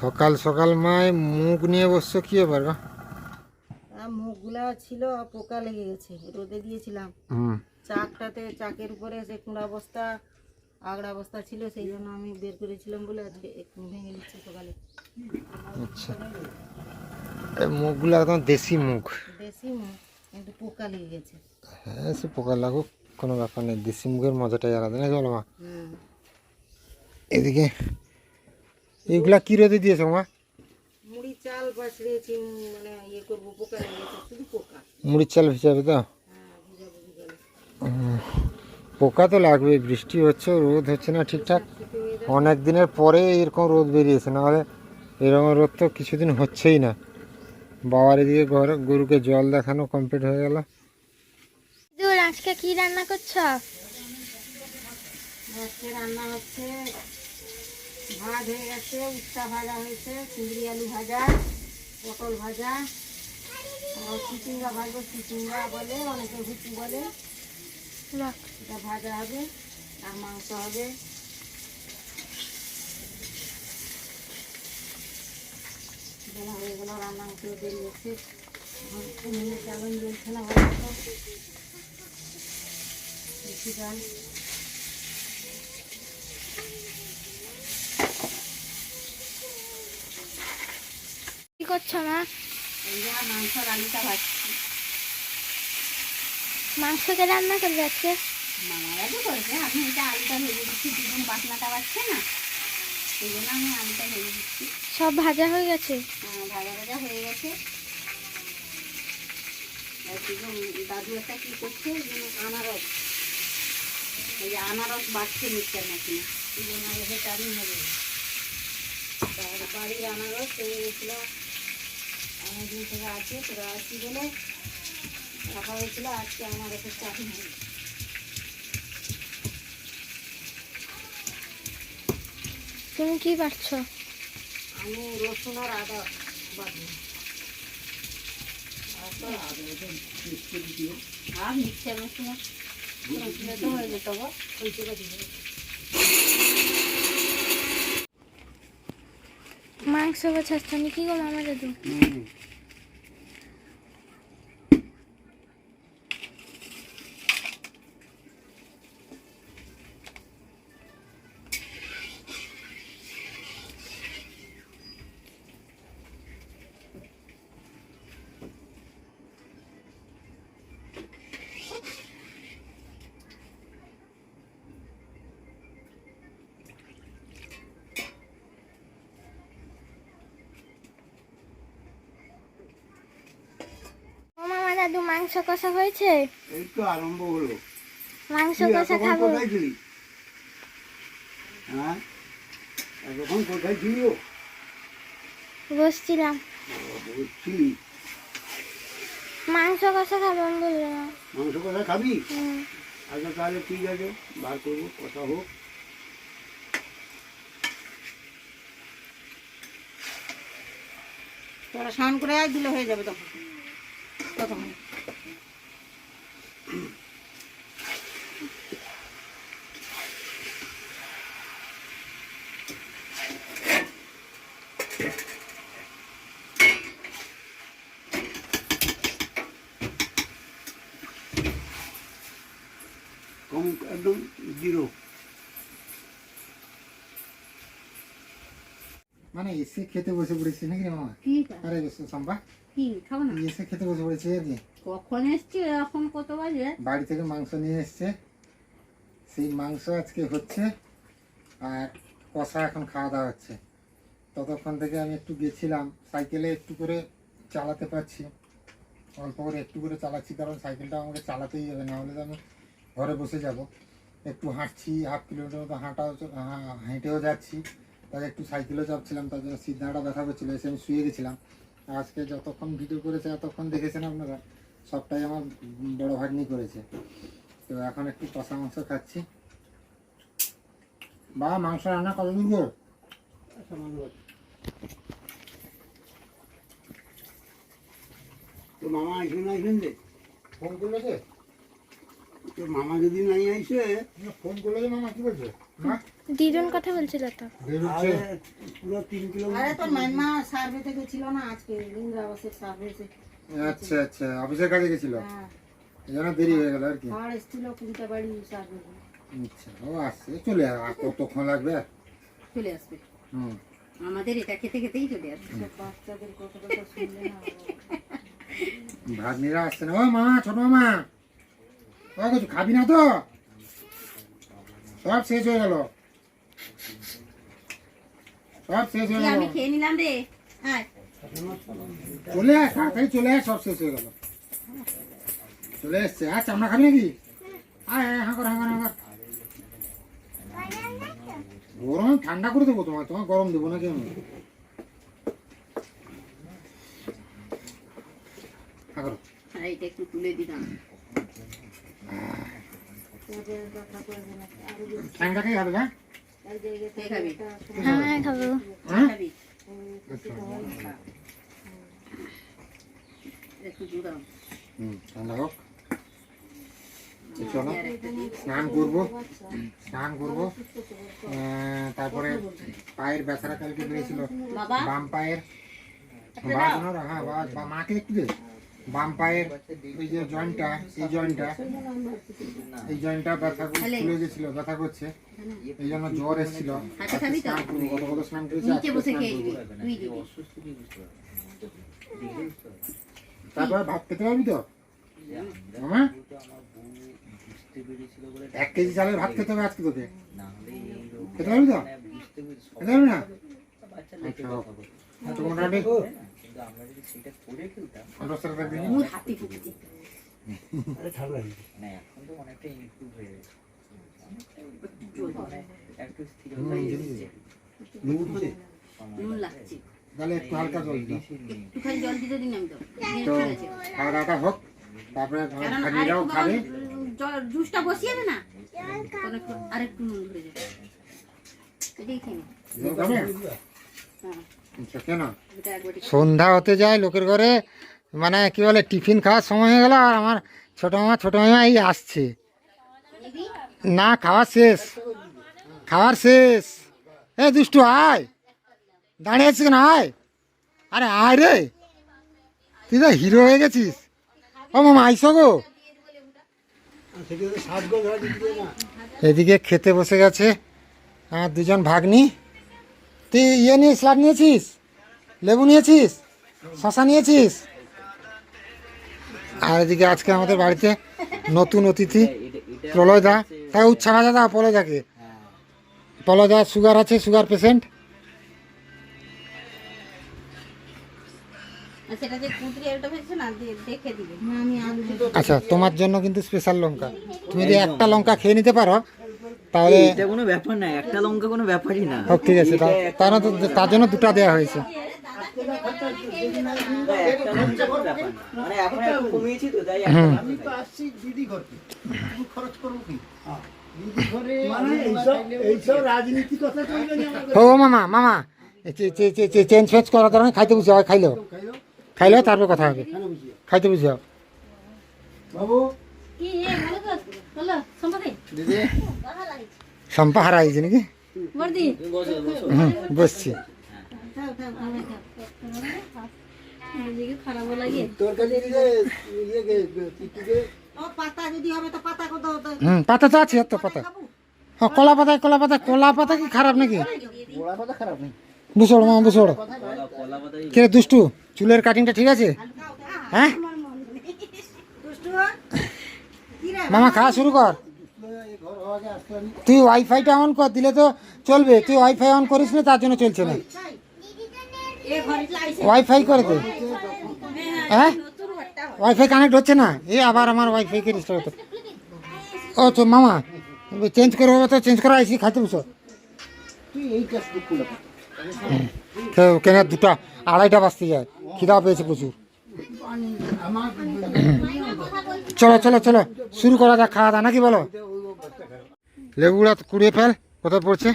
সকাল সকাল মায় মুখ নিয়ে বসছো কি ব্যাপার গো? মুখগুলা ছিল পোকা লেগে গেছে রোদে দিয়েছিলাম। চাকটাতে চাকের উপরে সে কুঁড়া বস্তা আগড়া বস্তা ছিল সেই জন্য আমি বের করেছিলাম বলে আজকে একটু ভেঙে নিচ্ছি সকালে। আচ্ছা। এই মুখগুলো একদম দেশি মুখ। বেশি মুখ কিন্তু পোকা লেগে গেছে। হ্যাঁ সে পোকা লাগুক কোনো ব্যাপার নেই। দেশি মুখের মজাটাই আলাদা। না চলো মা? এদিকে এগুলা কি রোদে দিয়েছ মা? মুড়ি চাল বাছড়িয়েছি মানে ইয়ে করব পোকা শুধু পোকা। মুড়ির চাল ভিজাবে তো? হ্যাঁ পোকা তো লাগবে বৃষ্টি হচ্ছে রোদ হচ্ছে না ঠিকঠাক। অনেক দিনের পরে এরকম রোদ বেরিয়েছে নাহলে এরকম রোদ তো কিছুদিন হচ্ছেই না। বাবার এদিকে ঘরে গরুকে জল দেখানো কমপ্লিট হয়ে গেল। দূর আজকে কি রান্না করছ? আজকে রান্না হচ্ছে ভাত হয়ে গেছে উচ্চা ভাজা হয়েছে চিংড়ি আলু ভাজা পটল ভাজা আর চিচিঙ্গা ভাজবো চিচিঙ্গা বলে অনেকে ভুচি বলে। এটা ভাজা হবে আর মাংস হবে। বেলা হয়ে গেল রান্না দেরি হচ্ছে। উনুনে চালন। বেশি করছ মা? মাংসর আলুটা ভাজছি মাংসকে রান্না করবে আজকে? মামারা তো করেছে আমি এটা আলুটা ভেজে দিচ্ছি দুজন বাটনাটা পাচ্ছে না সেই জন্য আমি আলুটা ভেজে দিচ্ছি সব ভাজা হয়ে গেছে? ভাজা ভাজা হয়ে গেছে দাদু একটা কি করছে আনারস। এই যে আনারস বাড়ছে মিক্সার মেশিনে এই জন্য তার বাড়ির আনারস গেছিল অনেকদিন থেকে আছে তোরা আছি বলে রাখা হয়েছিল আজকে আনারসের চাটনি হবে তুমি কি পারছ আমি রসুন আর আদা বাটবো। আর মিক্সার মেশিনে তো হয়ে যেত ওই থেকে দিয়ে দেবো। মাংস গোছাচ্ছ নি কি গো মামা দাদু ও মামা দাদু মাংস কষা হয়েছে? এই তো আরম্ভ হলো। মাংস কষা খাব। কোথায় ছিলি? হ্যাঁ? এতক্ষণ কোথায় ছিলি ও বসছিলাম ছিলি মাংস কষা খাব আমি বললাম। মাংস কোথায় খাবি? আচ্ছা তাহলে ঠিক আছে বার করব কথা হোক। তোরা স্নান করে আয় দিলে হয়ে যাবে তখন। তখন কম একদম জিরো মানে এসে খেতে বসে পড়েছি নাকি রে মামা? কি আরে সম্পা কি খাব না? এসে খেতে বসে পড়েছি আর কি কখন এসছি এখন কত বাজে? বাড়ি থেকে মাংস নিয়ে এসছে। সেই মাংস আজকে হচ্ছে আর কষা এখন খাওয়া দাওয়া হচ্ছে। ততক্ষণ থেকে আমি একটু গেছিলাম সাইকেলে একটু করে চালাতে পারছি। অল্প করে একটু করে চালাচ্ছি কারণ সাইকেলটা আমাকে চালাতেই হবে না হলে তো আমি ঘরে বসে যাব। একটু হাঁটছি হাফ কিলোমিটার মতো হাঁটাও চ- হা- হেঁটেও যাচ্ছি। তাই একটু সাইকেলও চাপছিলাম তার জন্য সিদ্ধাটা ব্যথা করছিল এসে আমি শুয়ে গেছিলাম। আজকে যতক্ষণ ভিডিও করেছে এতক্ষণ দেখেছেন আপনারা সবটাই আমার বড় ভাগ্নি করেছে। তো এখন একটু কষা মাংস খাচ্ছি। বা মাংস রান্না কত দূর গো? মামা আইসে না আইসেন যে ফোন করল যে? তো মামা যদি নাই আইসে না, ফোন করল মামা কি বলছে? কথা বলছিল তো। পুরো তিন কিলো আরে তোর মাইমা সার্ভে না আজকে? আচ্ছা আচ্ছা অফিসের কাজে গেছিল? হ্যাঁ। দেরি হয়ে গেল আর কি। খাওয়ার এসেছিল কুড়িটা বাড়ি সার্ভে আচ্ছা ও আসছে চলে আর কতক্ষণ লাগবে? চলে আসবে। হুম। আমাদের এটা খেতে খেতেই চলে আসবে। বাচ্চাদের কথা কথা শুনলে না। ভাগ্নিরা আসছে না। ও মা ছোট মামা ও কিছু খাবি না তো? সব শেষ হয়ে গেল। সব শেষ হয়ে গেল আমি খেয়ে নিলাম রে? চলে আয় তাড়াতাড়ি চলে আয় সব শেষ হয়ে গেল। চলে এসছে। আচ্ছা আমরা খাবি নাকি? আয় আয় হাঁকর হাঁকর হাঁকর গরম ঠান্ডা করে দেবো তোমার তোমার গরম দেবো নাকি আমি? হ্যাঁ একটু তুলে দিলাম। ঠান্ডা খেয়ে খাবে হ্যাঁ? খাবি হ্যাঁ খাব। হ্যাঁ? খাবি। একটু জুড়াও হুম ঠান্ডা হোক। চলো দিই। স্নান করব। স্নান করব। আহ, তারপরে পায়ের ব্যথাটা কালকে বেড়েছিল। বাম পায়ের। বাস হ্যাঁ বাস বা মাকে একটু দে। বাম পায়ের ওই যে জয়েন্টটা এই জয়েন্টটা এই জয়েন্টটা ব্যথা খুলে গেছিল ব্যথা করছে। এই জন্য জ্বর এসেছিল। স্নান করেছি দিবি। তারপরে ভাত খেতে পারবি তো? মামা এক কেজি চালের ভাত খেতে হবে আজকে তোকে। খেতে পারবি তো? খেতে পারবি না? আচ্ছা মোটামুটি অবস্থাটা দেখবি না? মুখ হাতি ফুটতি আরে ঠান্ডা নেই হুম, নুন দিতে? নুন লাগছে। তাহলে একটু হালকা জল একটুখানি জল দিতে দিন আমি তো। খাওয়া দাওয়াটা হোক তারপরে খানিরাও আরেকটু খাবে। জল- জুসটা বসিয়ে দে না। একটু আরেকটু নুন ধরে যাবে। এটাই নে। কেন? সন্ধ্যা হতে যায় লোকের ঘরে মানে কি বলে, টিফিন খাওয়ার সময় হয়ে গেল আর আমার ছোট মামা ছোট মামা এই আসছে। না খাওয়া শেষ। খাওয়ার শেষ। এ, দুষ্টু, আয়। দাঁড়িয়ে আছিস কেন? আয়। আরে, আয় রে। তুই তো হিরো হয়ে গেছিস। ও মামা, আইসো গো। না এদিকে খেতে বসে গেছে আমার দুজন ভাগ্নি। তুই ইয়ে নিয়ে স্লাড নিয়েছিস? লেবু নিয়েছিস? শশা নিয়েছিস? আর এদিকে আজকে আমাদের বাড়িতে নতুন অতিথি প্রলয় দা তাই উচ্ছা ভাজা দা প্রলয় দাকে প্রলয় দা সুগার আছে সুগার পেশেন্ট আচ্ছা তোমার জন্য কিন্তু স্পেশাল লঙ্কা। তুমি যদি একটা লঙ্কা খেয়ে নিতে পারো তাহলে এটা কোনো ব্যাপার না একটা লঙ্কা কোনো ব্যাপারই না। হোক ঠিক আছে তার তার জন্য দুটা দেওয়া হয়েছে। ও মামা মামা চেঞ্জ ফেঞ্জ করার নেই, খাইতে বুঝে হয় খাইলো। খাইলো তারপর কথা হবে। খাইতে বুঝে হোক বাবু কি সম্পাদে সম্পা হারাইছে নাকি? বসছি। ইয়ে পাতা তো আছে তো পাতা। হ্যাঁ কলা পাতা কলা পাতা কলা পাতা কি খারাপ নাকি? গোড়া মা পাতাই কে দুষ্টু? চুলের কাটিংটা ঠিক আছে? হ্যাঁ? মামা খাওয়া শুরু কর। তুই ওয়াইফাইটা অন কর দিলে তো চলবে। তুই ওয়াইফাই অন করিস না তার জন্য চলছে না। ওয়াইফাই করে দে। হ্যাঁ? ওয়াইফাই কানেক্ট হচ্ছে না। এ আবার আমার ওয়াইফাই কে রিস্টার্ট হতো ও তো মামা চেঞ্জ করে হবে তো চেঞ্জ করা আইসি খাইতে বসো। কেউ কেন দুটা আড়াইটা বাজতে যায়। খিদা পেয়েছে প্রচুর। চলো চলো চলো। শুরু করা যাক খাওয়া দাওয়া নাকি বলো? লেবুগুলা কুড়িয়ে ফেল কোথায় পড়ছে?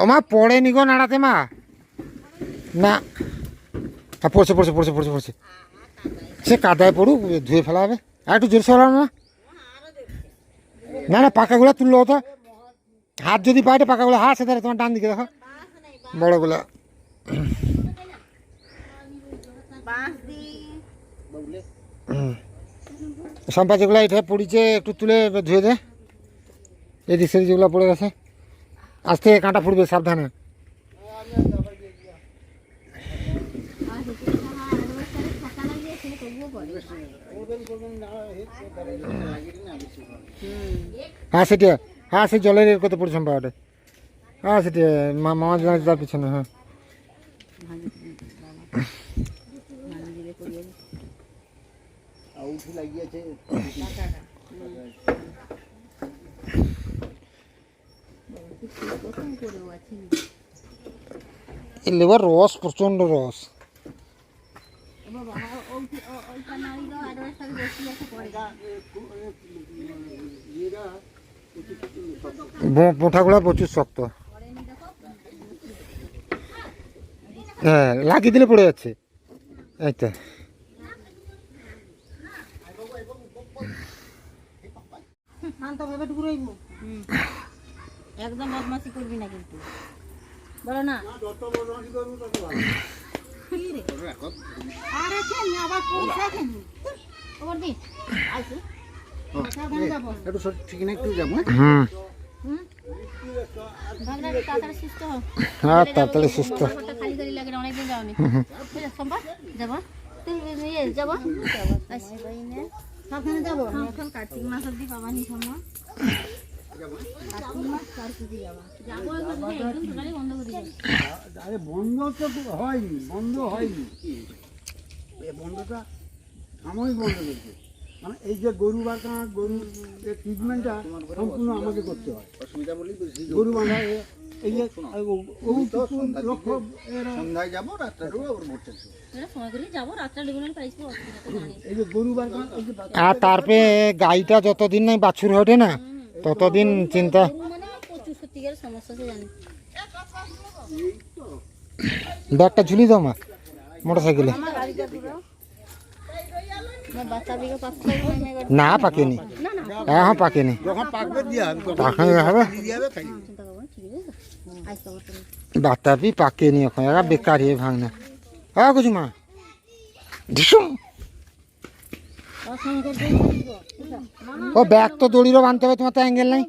ও মা পড়ে নি গো নাড়াতে মা। না। হ্যাঁ পড়ছে পড়ছে পড়ছে পড়ছে পড়ছে। সে কাদায় পড়ুক ধুয়ে ফেলা হবে। আর একটু জোরসে ফেলা মা। না না পাকাগুলো তুললো তো হাত যদি পাইটে পাকাগুলো হাত সে তোমার ডান দিকে দেখো। বড়গুলো। দি। সম্পা যেগুলো এটা পড়িছে, একটু তুলে ধুয়ে দে। এই এদিক সেদিক যেগুলো পড়ে গেছে। থেকে কাঁটা ফুটবে, সাবধানে। হ্যাঁ সেটা হ্যাঁ সে জলের এর কত পরিশ্রম পাওয়াটা হ্যাঁ সেটা মামা জানে তার পিছনে হ্যাঁ। এই লেবার রস প্রচণ্ড রস। বোঁঠাগুলো প্রচুর শক্ত। হ্যাঁ লাগিয়ে দিলে পড়ে যাচ্ছে। এই তো। শান্ত ভাবে ঘুরাইব একদম বদমাসি করবি না কিন্তু। বলো না। আরে কেন আবার পয়সা কেন খবর দি। আইছি একটু ঠিক না একটু যাব হুম। তাড়াতাড়ি সুস্থ হও হ্যাঁ তাড়াতাড়ি সুস্থ। খালি খালি লাগে অনেকদিন যাওনি। সম্পা যাব। যাব। সাবধানে যাব? এখন কার্তিক মাস অব্দি পাবানি আরে বন্ধ তো হয়নি বন্ধ হয়নি। বন্ধটা সাময়িক বন্ধ করছে। মানে এই যে গরু বাঁধা গরু ট্রিটমেন্টটা সম্পূর্ণ আমাকে করতে হয়। গরু বাঁধা এই যে লক্ষ্য সন্ধ্যায় যাব রাত্রে যে আর তারপরে গাইটা যতদিন নাই বাছুর ওঠে না ততদিন চিন্তা মানে ব্যাগটা ঝুলি দাও মা মোটর সাইকেলে আমার গাড়িটা পুরো আমার বাচ্চা বিকে পাচ্ছে না না পাকেনি। না না এখন পাকেনি। যখন পাকবে দিয়ে হবে তখন পাখানি হবে। দিয়ে হবে খাই চিন্তা করব না, ঠিক আছে বাতাবি পাকেনি এখন এরা বেকার হয়ে ভাঙনা। হ্যাঁ কিছু মা ঢিসুম ও ব্যাগ তো দড়িরও বাঁধতে হবে তোমার তো অ্যাঙ্গেল নাই।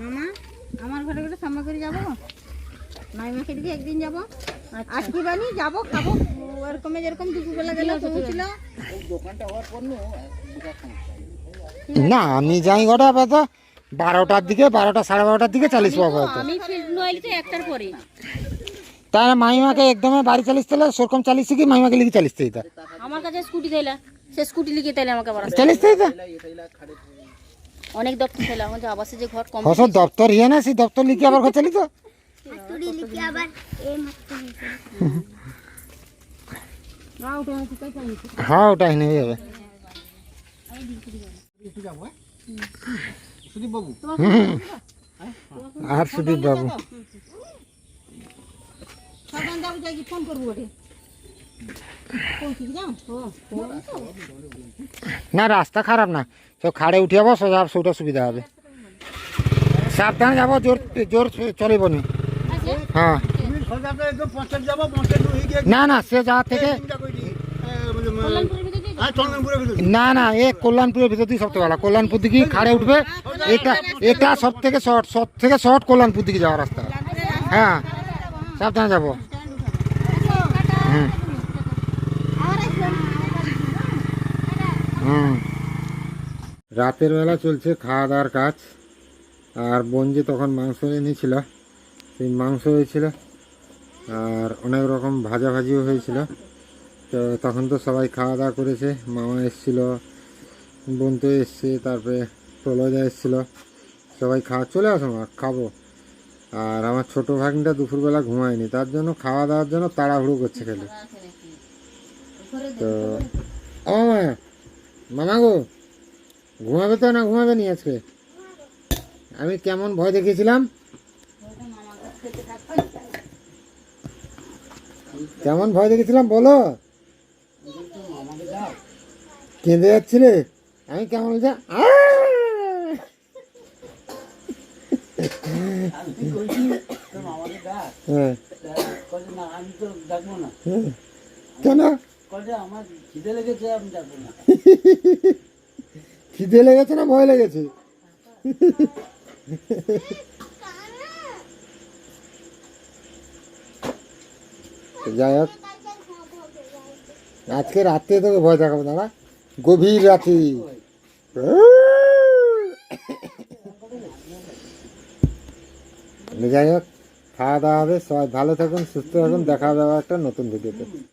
মামা আমার ঘরে ঘরে সামনে করে যাব? মাইমাকে দিকে একদিন যাব। আজকে বানি যাব খাব। ওরকমে যেরকম দুপুরবেলা গেলে পৌঁছিল না আমি যাই গোটা তো বারোটার দিকে বারোটা সাড়ে বারোটার দিকে চালিশ পাবো হয়তো আমি ফিল্ড নইলি তো একটার পরে। তাই মাইমাকে একদমে বাড়ি চালিস তাহলে সেরকম চালিস কি? মাইমাকে লিখে দিতা আমার কাছে স্কুটি দিলা সে স্কুটি লিখে তাইলে আমাকে আসতে- চালিস দিতা অনেক দপ্তর ছিল আমার যে আবাসে যে ঘর কম হস দপ্তর ইয়ে না সেই দপ্তর লিখে আবার ঘর চালিত হ্যাঁ ওটা এনে যাবে। সুদীপ বাবু? আর সুদীপ বাবু? ফোন করব না রাস্তা খারাপ না। সব খাড়ে উঠে যাব সোজা সেটা সুবিধা হবে। সাবধানে যাব জোর জোর চলিব নি। হ্যাঁ। না না সে যা থেকে হ্যাঁ না না এ কল্যাণপুরের ভিতর দিয়ে সবথেকে ভালো। কল্যাণপুর দিকে খাড়ে উঠবে। এটা এটা সব থেকে শর্ট সব থেকে শর্ট কল্যাণপুর দিকে যাওয়ার রাস্তা। হ্যাঁ সাবধানে যাব। হুম। হুম। রাতের বেলা চলছে খাওয়া দাওয়ার কাজ। আর বঞ্জি তখন মাংস এনেছিল সেই মাংস হয়েছিল আর অনেক রকম ভাজা ভাজিও হয়েছিল। তো তখন তো সবাই খাওয়া দাওয়া করেছে। মামা এসেছিল বোন তো এসছে, তারপরে প্রলয়দা এসেছিল। সবাই খাওয়া, চলে আসো মা, খাব। আর আমার ছোট ভাগিনটা দুপুরবেলা ঘুমায়নি, তার জন্য খাওয়া দাওয়ার জন্য তাড়াহুড়ো করছে খেলে। তো, ও মামা মামা গো, ঘুমাবে তো না, ঘুমাবে নি আজকে? আমি কেমন ভয় দেখিয়েছিলাম? কেমন ভয় দেখেছিলাম বলো? কেঁদে যাচ্ছিলে? আমি কেমন হ্যাঁ। কেন? খিদে লেগেছে না ভয় লেগেছে? যাই হোক। আজকে রাত্রে তোকে ভয় দেখাবো, দাদা। গভীর রাতে যাই হোক, খাওয়া দাওয়া হবে। সবাই ভালো থাকুন, সুস্থ থাকুন। দেখা হবে একটা নতুন ভিডিওতে।